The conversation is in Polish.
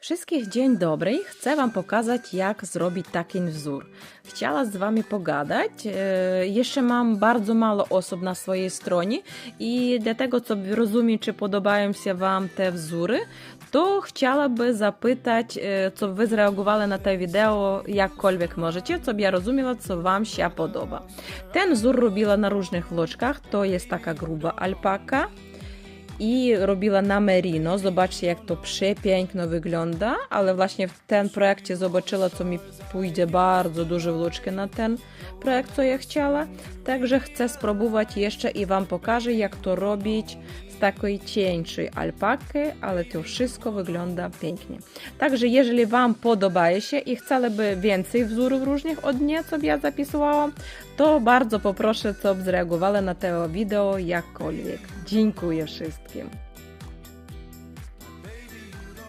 Wszystkich dzień dobry. Chcę Wam pokazać, jak zrobić taki wzór. Chciała z Wami pogadać. E, Jeszcze mam bardzo mało osób na swojej stronie i dlatego, co rozumiem, czy podobają się Wam te wzory, to chciałaby zapytać, e, co Wy zareagowali na te wideo, jakkolwiek możecie, co ja rozumiała, co Wam się podoba. Ten wzór robiła na różnych vloczkach. To jest taka gruba alpaka i robiła na merino. Zobaczcie, jak to przepiękno wygląda, ale właśnie w tym projekcie zobaczyła, co mi pójdzie bardzo duże wloczki na ten projekt, co ja chciała. Także chcę spróbować jeszcze i Wam pokażę, jak to robić z takiej cieńszej alpaki, ale to wszystko wygląda pięknie. Także jeżeli Wam podoba się i chcieliby więcej wzorów różnych od mnie, co ja zapisałam, to bardzo poproszę, co zareagowali na to wideo jakkolwiek. Dziękuję wszystkim. you.